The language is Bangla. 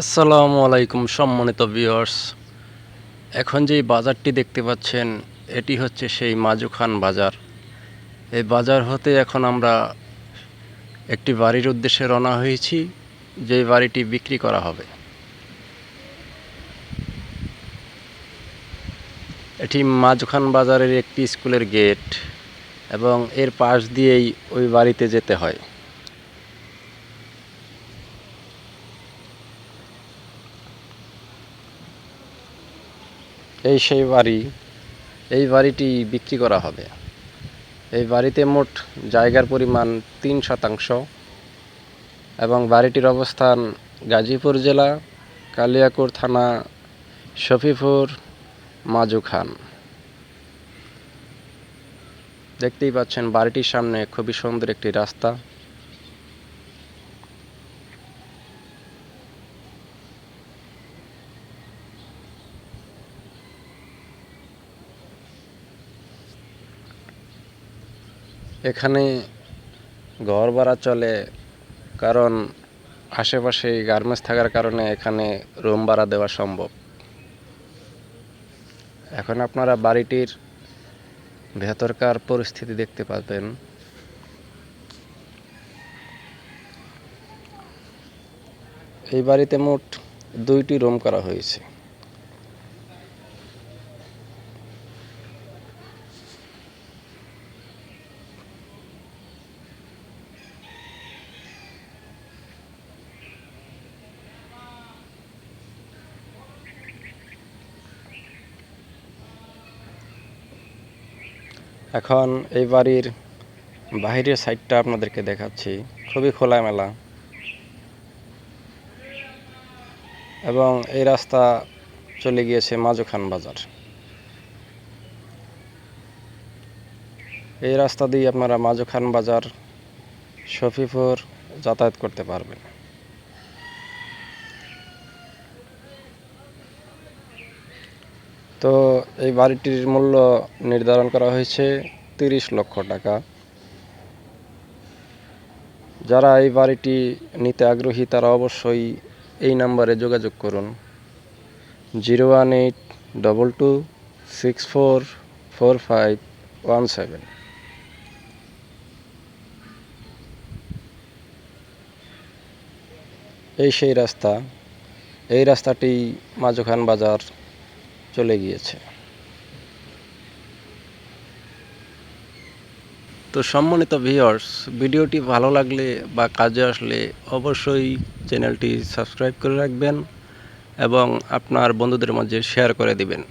আসসালামু আলাইকুম সম্মানিত ভিউয়ার্স। এখন যেই বাজারটি দেখতে পাচ্ছেন, এটি হচ্ছে সেই মাজুখান বাজার। এই বাজার হতে এখন আমরা একটি বাড়ির উদ্দেশ্যে রওনা হয়েছি যে বাড়িটি বিক্রি করা হবে। এটি মাজুখান বাজারের একটি স্কুলের গেট এবং এর পাশ দিয়েই ওই বাড়িতে যেতে হয়। এই সেই বাড়ি, এই বাড়িটি বিক্রি করা হবে। এই বাড়িতে মোট জায়গার পরিমাণ তিন শতাংশ এবং বাড়িটির অবস্থান গাজীপুর জেলা, কালিয়াকুর থানা শফিপুর মাজু খান দেখতেই পাচ্ছেন বাড়িটির সামনে খুবই সুন্দর একটি রাস্তা। এখানে ঘর ভাড়া চলে, কারণ আশেপাশে গার্মেন্টস থাকার কারণে এখানে রুম ভাড়া দেওয়া সম্ভব। এখন আপনারা বাড়িটির ভেতরকার পরিস্থিতি দেখতে পাবেন। এই বাড়িতে মোট দুইটি রুম করা হয়েছে। এখন এই বাড়ির বাহিরের সাইডটা আপনাদেরকে দেখাচ্ছি। খুবই খোলামেলা। এবং এই রাস্তা চলে গিয়েছে মাজুখান বাজার। এই রাস্তা দিয়ে আপনারা মাজুখান বাজার, শফিপুর যাতায়াত করতে পারবেন। তো এই বাড়িটির মূল্য নির্ধারণ করা হয়েছে তিরিশ লক্ষ টাকা। যারা এই বাড়িটি নিতে আগ্রহী, তারা অবশ্যই এই নাম্বারে যোগাযোগ করুন। Zero one eight double two six four four five one seven. এই সেই রাস্তা। এই রাস্তাটি মাজুখান বাজার। চলে গিয়েছে। তো সম্মানিত ভিউয়ার্স ভিডিওটি ভালো লাগলে বা কাজে আসলে অবশ্যই চ্যানেলটি সাবস্ক্রাইব করে রাখবেন এবং আপনার বন্ধুদের মাঝে শেয়ার করে দিবেন।